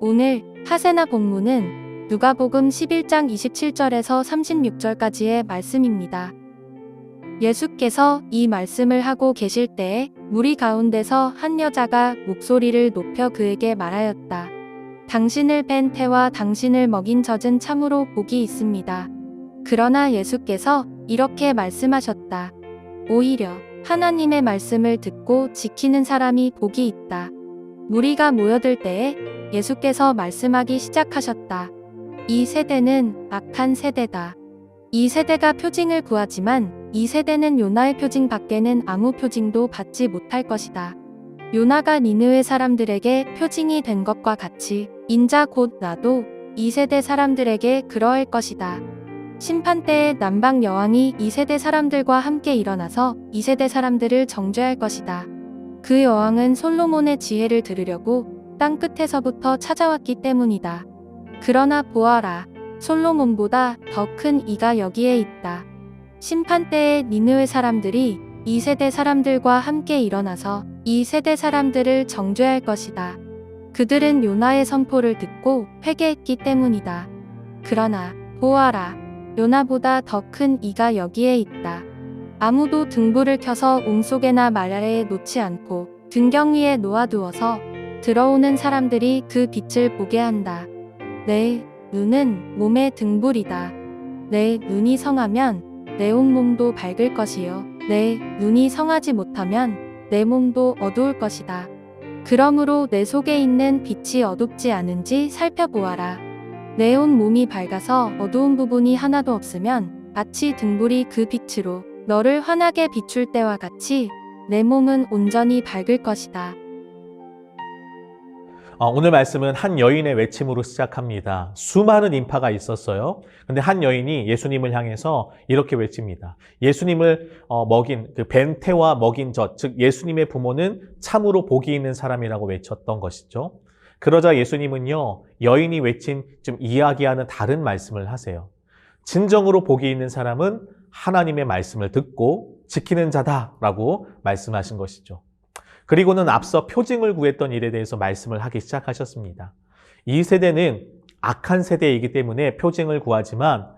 오늘 하세나 본문은 누가복음 11장 27절에서 36절까지의 말씀입니다. 예수께서 이 말씀을 하고 계실 때에 무리 가운데서 한 여자가 목소리를 높여 그에게 말하였다. 당신을 뺀 태와 당신을 먹인 젖은 참으로 복이 있습니다. 그러나 예수께서 이렇게 말씀하셨다. 오히려 하나님의 말씀을 듣고 지키는 사람이 복이 있다. 무리가 모여들 때에 예수께서 말씀하기 시작하셨다. 이 세대는 악한 세대다. 이 세대가 표징을 구하지만 이 세대는 요나의 표징 밖에는 아무 표징도 받지 못할 것이다. 요나가 니느웨 사람들에게 표징이 된 것과 같이 인자 곧 나도 이 세대 사람들에게 그러할 것이다. 심판 때에 남방 여왕이 이 세대 사람들과 함께 일어나서 이 세대 사람들을 정죄할 것이다. 그 여왕은 솔로몬의 지혜를 들으려고 땅 끝에서부터 찾아왔기 때문이다. 그러나 보아라, 솔로몬보다 더 큰 이가 여기에 있다. 심판 때에 니느웨 사람들이 이 세대 사람들과 함께 일어나서 이 세대 사람들을 정죄할 것이다. 그들은 요나의 선포를 듣고 회개했기 때문이다. 그러나 보아라, 요나보다 더 큰 이가 여기에 있다. 아무도 등불을 켜서 옹속에나 말 아래에 놓지 않고 등경 위에 놓아두어서 들어오는 사람들이 그 빛을 보게 한다. 내 눈은 몸의 등불이다. 내 눈이 성하면 내 온몸도 밝을 것이요. 내 눈이 성하지 못하면 내 몸도 어두울 것이다. 그러므로 내 속에 있는 빛이 어둡지 않은지 살펴보아라. 내 온 몸이 밝아서 어두운 부분이 하나도 없으면 마치 등불이 그 빛으로 너를 환하게 비출 때와 같이 내 몸은 온전히 밝을 것이다. 어, 오늘 말씀은 한 여인의 외침으로 시작합니다. 수많은 인파가 있었어요. 근데 한 여인이 예수님을 향해서 이렇게 외칩니다. 예수님을 어, 먹인 그 벤테와 먹인 젖, 즉 예수님의 부모는 참으로 복이 있는 사람이라고 외쳤던 것이죠. 그러자 예수님은요, 여인이 외친 좀 이야기하는 다른 말씀을 하세요. 진정으로 복이 있는 사람은 하나님의 말씀을 듣고 지키는 자다라고 말씀하신 것이죠. 그리고는 앞서 표징을 구했던 일에 대해서 말씀을 하기 시작하셨습니다. 이 세대는 악한 세대이기 때문에 표징을 구하지만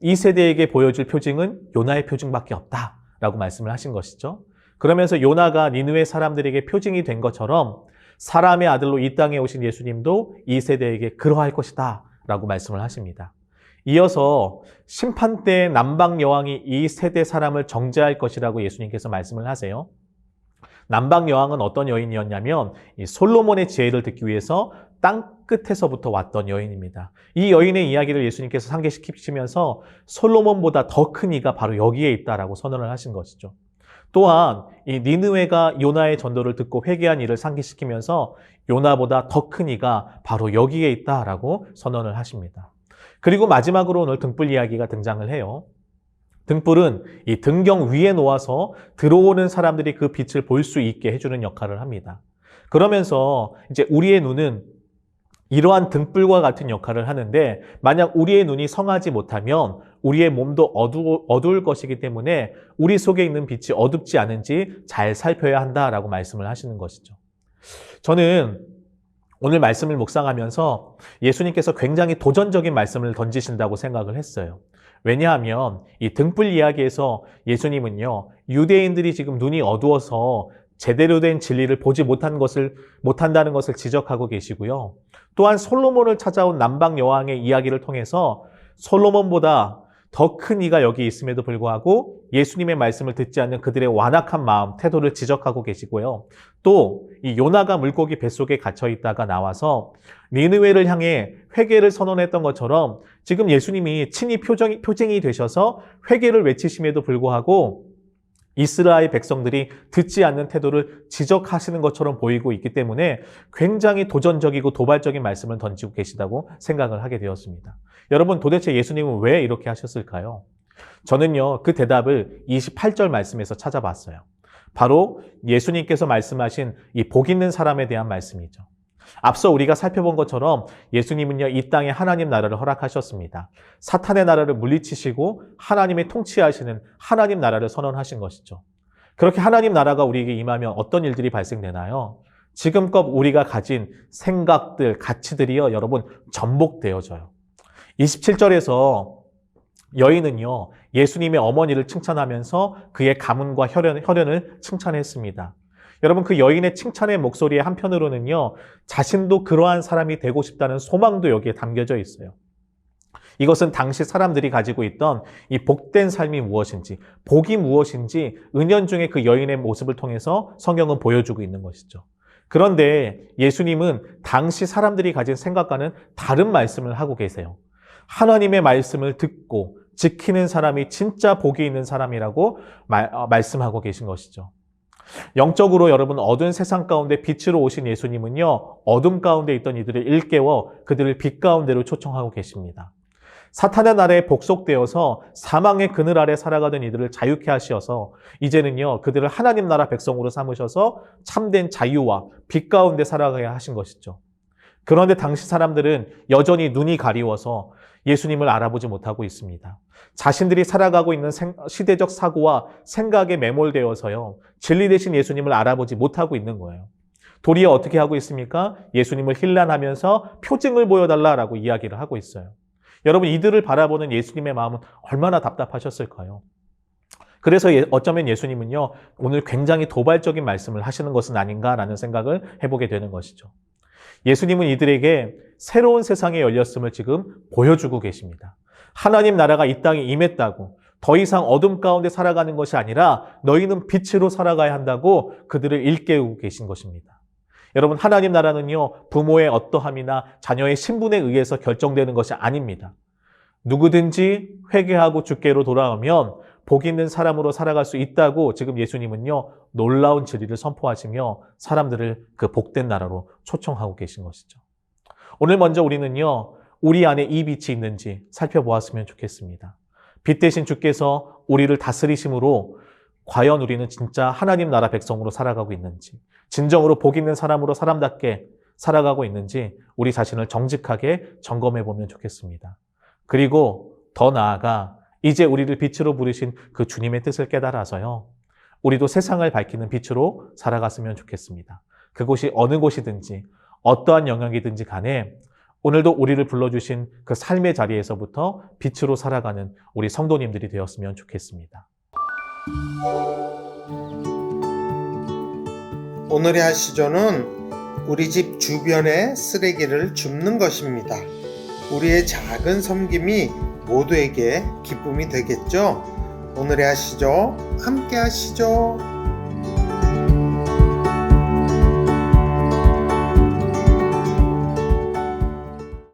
이 세대에게 보여줄 표징은 요나의 표징밖에 없다라고 말씀을 하신 것이죠. 그러면서 요나가 니느웨 사람들에게 표징이 된 것처럼 사람의 아들로 이 땅에 오신 예수님도 이 세대에게 그러할 것이다 라고 말씀을 하십니다. 이어서 심판 때 남방 여왕이 이 세대 사람을 정죄할 것이라고 예수님께서 말씀을 하세요. 남방 여왕은 어떤 여인이었냐면 이 솔로몬의 지혜를 듣기 위해서 땅 끝에서부터 왔던 여인입니다. 이 여인의 이야기를 예수님께서 상기시키시면서 솔로몬보다 더 큰 이가 바로 여기에 있다라고 선언을 하신 것이죠. 또한 이 니느웨가 요나의 전도를 듣고 회개한 이를 상기시키면서 요나보다 더 큰 이가 바로 여기에 있다라고 선언을 하십니다. 그리고 마지막으로 오늘 등불 이야기가 등장을 해요. 등불은 이 등경 위에 놓아서 들어오는 사람들이 그 빛을 볼 수 있게 해주는 역할을 합니다. 그러면서 이제 우리의 눈은 이러한 등불과 같은 역할을 하는데 만약 우리의 눈이 성하지 못하면 우리의 몸도 어두, 어두울 것이기 때문에 우리 속에 있는 빛이 어둡지 않은지 잘 살펴야 한다라고 말씀을 하시는 것이죠. 저는 오늘 말씀을 묵상하면서 예수님께서 굉장히 도전적인 말씀을 던지신다고 생각을 했어요. 왜냐하면 이 등불 이야기에서 예수님은요, 유대인들이 지금 눈이 어두워서 제대로 된 진리를 보지 못한 것을, 못한다는 것을 지적하고 계시고요. 또한 솔로몬을 찾아온 남방 여왕의 이야기를 통해서 솔로몬보다 더 큰 이가 여기 있음에도 불구하고 예수님의 말씀을 듣지 않는 그들의 완악한 마음, 태도를 지적하고 계시고요. 또 이 요나가 물고기 뱃속에 갇혀 있다가 나와서 니느웨를 향해 회개를 선언했던 것처럼 지금 예수님이 친히 표정이, 표징이 되셔서 회개를 외치심에도 불구하고 이스라엘 백성들이 듣지 않는 태도를 지적하시는 것처럼 보이고 있기 때문에 굉장히 도전적이고 도발적인 말씀을 던지고 계시다고 생각을 하게 되었습니다. 여러분 도대체 예수님은 왜 이렇게 하셨을까요? 저는요, 그 대답을 28절 말씀에서 찾아봤어요. 바로 예수님께서 말씀하신 이 복 있는 사람에 대한 말씀이죠. 앞서 우리가 살펴본 것처럼 예수님은요, 이 땅에 하나님 나라를 허락하셨습니다. 사탄의 나라를 물리치시고 하나님의 통치하시는 하나님 나라를 선언하신 것이죠. 그렇게 하나님 나라가 우리에게 임하면 어떤 일들이 발생되나요? 지금껏 우리가 가진 생각들, 가치들이요, 여러분, 전복되어져요. 27절에서 여인은요, 예수님의 어머니를 칭찬하면서 그의 가문과 혈연, 혈연을 칭찬했습니다. 여러분, 그 여인의 칭찬의 목소리의 한편으로는요, 자신도 그러한 사람이 되고 싶다는 소망도 여기에 담겨져 있어요. 이것은 당시 사람들이 가지고 있던 이 복된 삶이 무엇인지, 복이 무엇인지 은연중에 그 여인의 모습을 통해서 성경은 보여주고 있는 것이죠. 그런데 예수님은 당시 사람들이 가진 생각과는 다른 말씀을 하고 계세요. 하나님의 말씀을 듣고 지키는 사람이 진짜 복이 있는 사람이라고 말, 어, 말씀하고 계신 것이죠. 영적으로 여러분 어두운 세상 가운데 빛으로 오신 예수님은요, 어둠 가운데 있던 이들을 일깨워 그들을 빛 가운데로 초청하고 계십니다. 사탄의 나라에 복속되어서 사망의 그늘 아래 살아가던 이들을 자유케 하시어서 이제는요, 그들을 하나님 나라 백성으로 삼으셔서 참된 자유와 빛 가운데 살아가게 하신 것이죠. 그런데 당시 사람들은 여전히 눈이 가리워서 예수님을 알아보지 못하고 있습니다. 자신들이 살아가고 있는 생- 시대적 사고와 생각에 매몰되어서요, 진리 대신 예수님을 알아보지 못하고 있는 거예요. 도리어 어떻게 하고 있습니까? 예수님을 힐난하면서 표징을 보여달라라고 이야기를 하고 있어요. 여러분, 이들을 바라보는 예수님의 마음은 얼마나 답답하셨을까요? 그래서 예- 어쩌면 예수님은요, 오늘 굉장히 도발적인 말씀을 하시는 것은 아닌가라는 생각을 해보게 되는 것이죠. 예수님은 이들에게 새로운 세상에 열렸음을 지금 보여주고 계십니다. 하나님 나라가 이 땅에 임했다고 더 이상 어둠 가운데 살아가는 것이 아니라 너희는 빛으로 살아가야 한다고 그들을 일깨우고 계신 것입니다. 여러분, 하나님 나라는요, 부모의 어떠함이나 자녀의 신분에 의해서 결정되는 것이 아닙니다. 누구든지 회개하고 주께로 돌아오면 복 있는 사람으로 살아갈 수 있다고 지금 예수님은요, 놀라운 진리를 선포하시며 사람들을 그 복된 나라로 초청하고 계신 것이죠. 오늘 먼저 우리는요, 우리 안에 이 빛이 있는지 살펴보았으면 좋겠습니다. 빛 대신 주께서 우리를 다스리심으로 과연 우리는 진짜 하나님 나라 백성으로 살아가고 있는지, 진정으로 복 있는 사람으로 사람답게 살아가고 있는지 우리 자신을 정직하게 점검해 보면 좋겠습니다. 그리고 더 나아가 이제 우리를 빛으로 부르신 그 주님의 뜻을 깨달아서요. 우리도 세상을 밝히는 빛으로 살아갔으면 좋겠습니다. 그곳이 어느 곳이든지 어떠한 영역이든지 간에 오늘도 우리를 불러주신 그 삶의 자리에서부터 빛으로 살아가는 우리 성도님들이 되었으면 좋겠습니다. 오늘의 하시조는 우리 집 주변의 쓰레기를 줍는 것입니다. 우리의 작은 섬김이 모두에게 기쁨이 되겠죠? 오늘의 하시죠. 함께 하시죠.